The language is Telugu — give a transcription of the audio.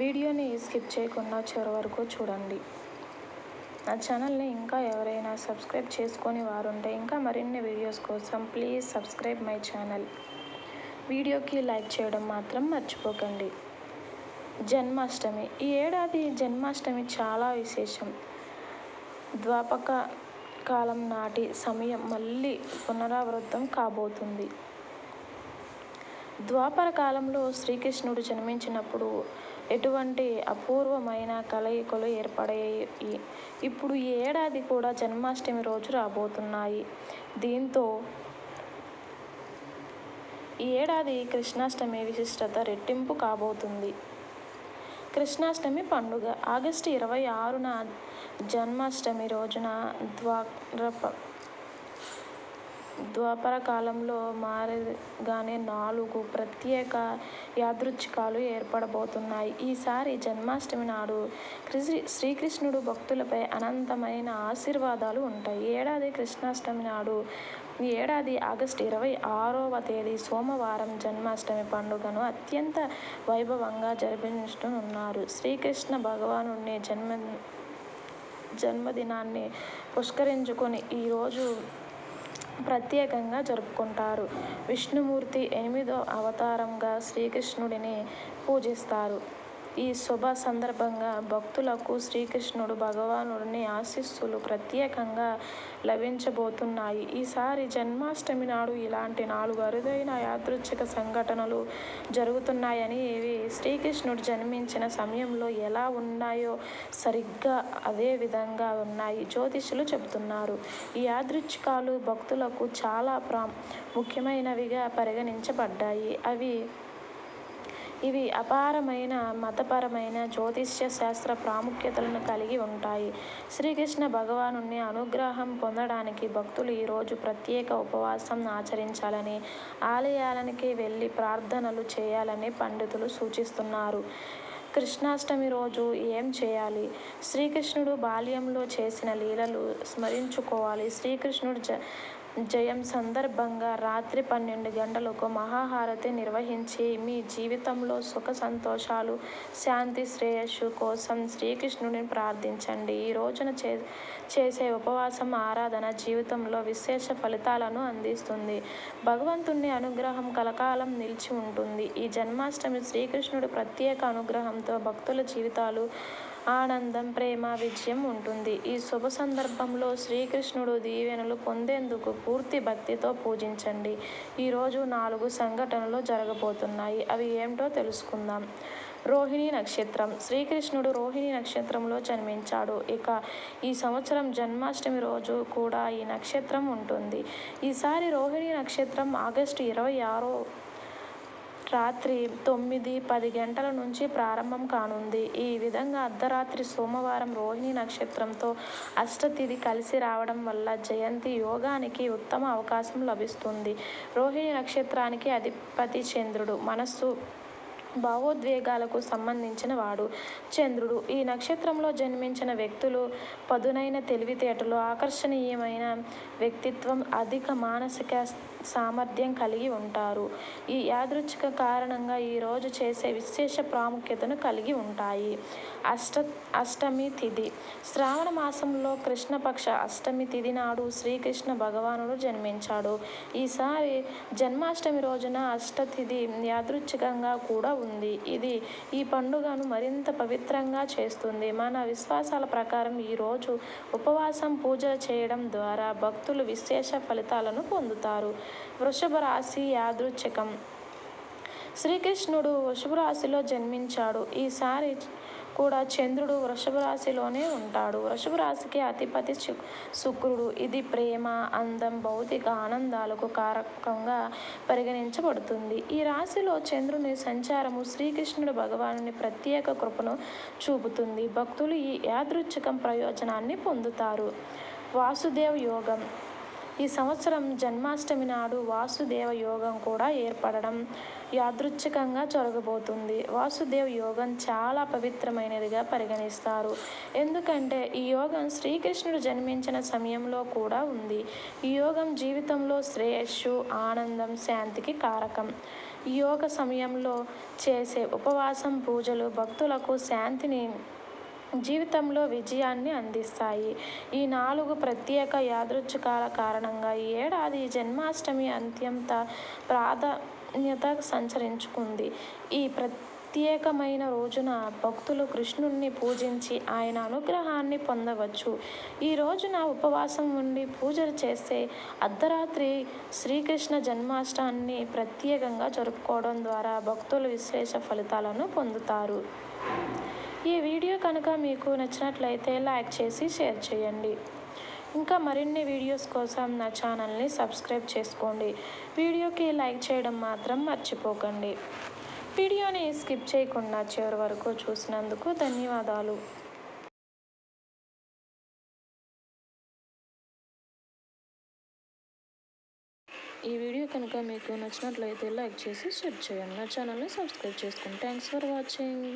వీడియోని స్కిప్ చేయకుండా చివరి వరకు చూడండి. నా ఛానల్ని ఇంకా ఎవరైనా సబ్స్క్రైబ్ చేసుకొని వారుంటే ఇంకా మరిన్ని వీడియోస్ కోసం ప్లీజ్ సబ్స్క్రైబ్ మై ఛానల్. వీడియోకి లైక్ చేయడం మాత్రం మర్చిపోకండి. జన్మాష్టమి. ఈ ఏడాది జన్మాష్టమి చాలా విశేషం. ద్వాపక కాలం నాటి సమయం మళ్ళీ పునరావృతం కాబోతుంది. ద్వాపర కాలంలో శ్రీకృష్ణుడు జన్మించినప్పుడు ఎటువంటి అపూర్వమైన కలయికలు ఏర్పడాయి. ఇప్పుడు ఈ ఏడాది కూడా జన్మాష్టమి రోజు రాబోతున్నాయి. దీంతో ఈ ఏడాది కృష్ణాష్టమి విశిష్టత రెట్టింపు కాబోతుంది. కృష్ణాష్టమి పండుగ ఆగస్టు ఇరవై ఆరున జన్మాష్టమి రోజున ద్వారప ద్వాపర కాలంలో మారగానే నాలుగు ప్రత్యేక యాదృచ్ఛికాలు ఏర్పడబోతున్నాయి. ఈసారి జన్మాష్టమి నాడు శ్రీకృష్ణుడు భక్తులపై అనంతమైన ఆశీర్వాదాలు ఉంటాయి. ఏడాది కృష్ణాష్టమి నాడు ఈ ఏడాది ఆగస్టు ఇరవై ఆరవ తేదీ సోమవారం జన్మాష్టమి పండుగను అత్యంత వైభవంగా జరిపించనున్నారు. శ్రీకృష్ణ భగవాను జన్మ జన్మదినాన్ని పుష్కరించుకొని ఈరోజు ప్రత్యేకంగా జరుపుకుంటారు. విష్ణుమూర్తి ఎనిమిదో అవతారంగా శ్రీకృష్ణుడిని పూజిస్తారు. ఈ శుభ సందర్భంగా భక్తులకు శ్రీకృష్ణుడు భగవానుడిని ఆశీస్సులు ప్రత్యేకంగా లభించబోతున్నాయి. ఈసారి జన్మాష్టమి నాడు ఇలాంటి నాలుగు అరుదైన యాదృచ్ఛిక సంఘటనలు జరుగుతున్నాయని ఇవి శ్రీకృష్ణుడు జన్మించిన సమయంలో ఎలా ఉన్నాయో సరిగ్గా అదే విధంగా ఉన్నాయి. జ్యోతిషులు చెబుతున్నారు. ఈ యాదృచ్ఛికాలు భక్తులకు చాలా ప్రా ముఖ్యమైనవిగా పరిగణించబడ్డాయి. అవి ఇవి అపారమైన మతపరమైన జ్యోతిష్య శాస్త్ర ప్రాముఖ్యతలను కలిగి ఉంటాయి. శ్రీకృష్ణ భగవాను అనుగ్రహం పొందడానికి భక్తులు ఈరోజు ప్రత్యేక ఉపవాసం ఆచరించాలని ఆలయాలనికి వెళ్ళి ప్రార్థనలు చేయాలని పండితులు సూచిస్తున్నారు. కృష్ణాష్టమి రోజు ఏం చేయాలి? శ్రీకృష్ణుడు బాల్యంలో చేసిన లీలలు స్మరించుకోవాలి. శ్రీకృష్ణుడు జ జయం సందర్భంగా రాత్రి పన్నెండు గంటలకు మహాహారతి నిర్వహించి మీ జీవితంలో సుఖ సంతోషాలు శాంతి శ్రేయస్సు కోసం శ్రీకృష్ణుడిని ప్రార్థించండి. ఈ రోజున చే చేసే ఉపవాసం ఆరాధన జీవితంలో విశేష ఫలితాలను అందిస్తుంది. భగవంతుని అనుగ్రహం కలకాలం నిలిచి ఉంటుంది. ఈ జన్మాష్టమి శ్రీకృష్ణుడి ప్రత్యేక అనుగ్రహంతో భక్తుల జీవితాలు ఆనందం ప్రేమ విజయం ఉంటుంది. ఈ శుభ సందర్భంలో శ్రీకృష్ణుడు దీవెనలు పొందేందుకు పూర్తి భక్తితో పూజించండి. ఈరోజు నాలుగు సంఘటనలు జరగబోతున్నాయి. అవి ఏమిటో తెలుసుకుందాం. రోహిణి నక్షత్రం. శ్రీకృష్ణుడు రోహిణి నక్షత్రంలో జన్మించాడు. ఇక ఈ సంవత్సరం జన్మాష్టమి రోజు కూడా ఈ నక్షత్రం ఉంటుంది. ఈసారి రోహిణి నక్షత్రం ఆగస్టు ఇరవై ఆరో రాత్రి తొమ్మిది పది గంటల నుంచి ప్రారంభం కానుంది. ఈ విధంగా అర్ధరాత్రి సోమవారం రోహిణి నక్షత్రంతో అష్టతిథి కలిసి రావడం వల్ల జయంతి యోగానికి ఉత్తమ అవకాశం లభిస్తుంది. రోహిణి నక్షత్రానికి అధిపతి చంద్రుడు. మనస్సు భావోద్వేగాలకు సంబంధించిన వాడు చంద్రుడు. ఈ నక్షత్రంలో జన్మించిన వ్యక్తులు పదునైన తెలివితేటలు ఆకర్షణీయమైన వ్యక్తిత్వం అధిక మానసిక సామర్థ్యం కలిగి ఉంటారు. ఈ యాదృచ్ఛిక కారణంగా ఈరోజు చేసే విశేష ప్రాముఖ్యతను కలిగి ఉంటాయి. అష్ట అష్టమి తిథి శ్రావణ మాసంలో కృష్ణపక్ష అష్టమి తిథి నాడు శ్రీకృష్ణ భగవానుడు జన్మించాడు. ఈసారి జన్మాష్టమి రోజున అష్టతిథి యాదృచ్ఛికంగా కూడా ఉంది. ఇది ఈ పండుగను మరింత పవిత్రంగా చేస్తుంది. మన విశ్వాసాల ప్రకారం ఈరోజు ఉపవాసం పూజలు చేయడం ద్వారా భక్తులు విశేష ఫలితాలను పొందుతారు. వృషభ రాశి యాదృచ్ఛికం. శ్రీకృష్ణుడు వృషభ రాశిలో జన్మించాడు. ఈసారి కూడా చంద్రుడు వృషభ రాశిలోనే ఉంటాడు. వృషభ రాశికి అధిపతి శుక్రుడు. ఇది ప్రేమ అందం భౌతిక ఆనందాలకు కారకంగా పరిగణించబడుతుంది. ఈ రాశిలో చంద్రుని సంచారము శ్రీకృష్ణుడు భగవానుని ప్రత్యేక కృపను చూపుతుంది. భక్తులు ఈ యాదృచ్ఛికం ప్రయోజనాన్ని పొందుతారు. వాసుదేవ్ యోగం. ఈ సంవత్సరం జన్మాష్టమి నాడు వాసుదేవ యోగం కూడా ఏర్పడడం యాదృచ్ఛికంగా జరగబోతుంది. వాసుదేవ యోగం చాలా పవిత్రమైనదిగా పరిగణిస్తారు. ఎందుకంటే ఈ యోగం శ్రీకృష్ణుడు జన్మించిన సమయంలో కూడా ఉంది. ఈ యోగం జీవితంలో శ్రేయస్సు ఆనందం శాంతికి కారకం. ఈ యోగ సమయంలో చేసే ఉపవాసం పూజలు భక్తులకు శాంతిని జీవితంలో విజయాన్ని అందిస్తాయి. ఈ నాలుగు ప్రత్యేక యాదృచ్ఛికాల కారణంగా ఈ ఏడాది జన్మాష్టమి అత్యంత ప్రాధాన్యత సంచరించుకుంది. ఈ ప్రత్యేకమైన రోజున భక్తులు కృష్ణుణ్ణి పూజించి ఆయన అనుగ్రహాన్ని పొందవచ్చు. ఈ రోజున ఉపవాసం ఉండి పూజలు చేస్తే అర్ధరాత్రి శ్రీకృష్ణ జన్మాష్టాన్ని ప్రత్యేకంగా జరుపుకోవడం ద్వారా భక్తులు విశేష ఫలితాలను పొందుతారు. ఈ వీడియో కనుక మీకు నచ్చినట్లయితే లైక్ చేసి షేర్ చేయండి. ఇంకా మరిన్ని వీడియోస్ కోసం నా ఛానల్ని సబ్స్క్రైబ్ చేసుకోండి. వీడియోకి లైక్ చేయడం మాత్రం మర్చిపోకండి. వీడియోని స్కిప్ చేయకుండా చివరి వరకు చూసినందుకు ధన్యవాదాలు. ఈ వీడియో కనుక మీకు నచ్చినట్లయితే లైక్ చేసి షేర్ చేయండి. నా ఛానల్ని సబ్స్క్రైబ్ చేసుకోండి థ్యాంక్స్ ఫర్ వాచింగ్.